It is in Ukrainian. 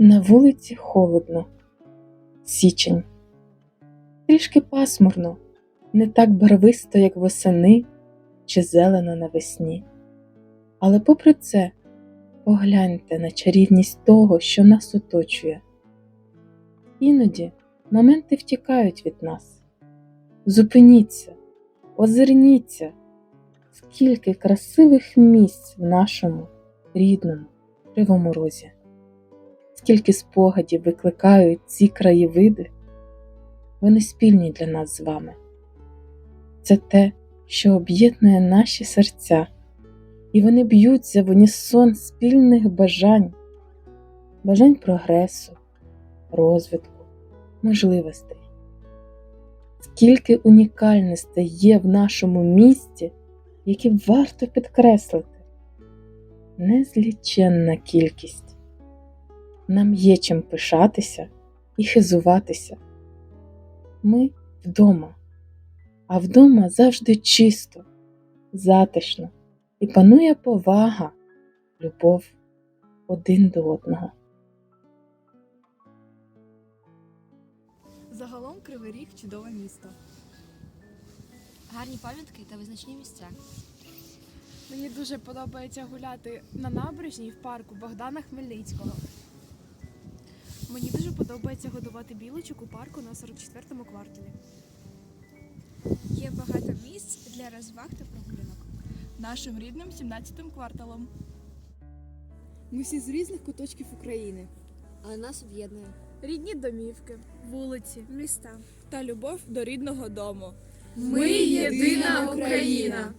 На вулиці холодно. Січень. Трішки пасмурно, не так барвисто, як восени чи зелено навесні. Але попри це, погляньте на чарівність того, що нас оточує. Іноді моменти втікають від нас. Зупиніться, озирніться, скільки красивих місць в нашому рідному кривому розі скільки спогадів викликають ці краєвиди, вони спільні для нас з вами. Це те, що об'єднує наші серця, і вони б'ються в унісон спільних бажань, бажань прогресу, розвитку, можливостей. Скільки унікальностей є в нашому місті, які варто підкреслити, незліченна кількість нам є чим пишатися і хизуватися. Ми вдома, а вдома завжди чисто, затишно і панує повага, любов один до одного. Загалом Кривий Ріг чудове місто. Гарні пам'ятки та визначні місця. Мені дуже подобається гуляти на набережній в парку Богдана Хмельницького. Мені дуже подобається годувати білочок у парку на 44-му кварталі. Є багато місць для розваг та прогулянок. Нашим рідним 17-м кварталом. Ми всі з різних куточків України. Але нас об'єднує. Рідні домівки, вулиці, Міста. Та любов до рідного дому. Ми єдина Україна!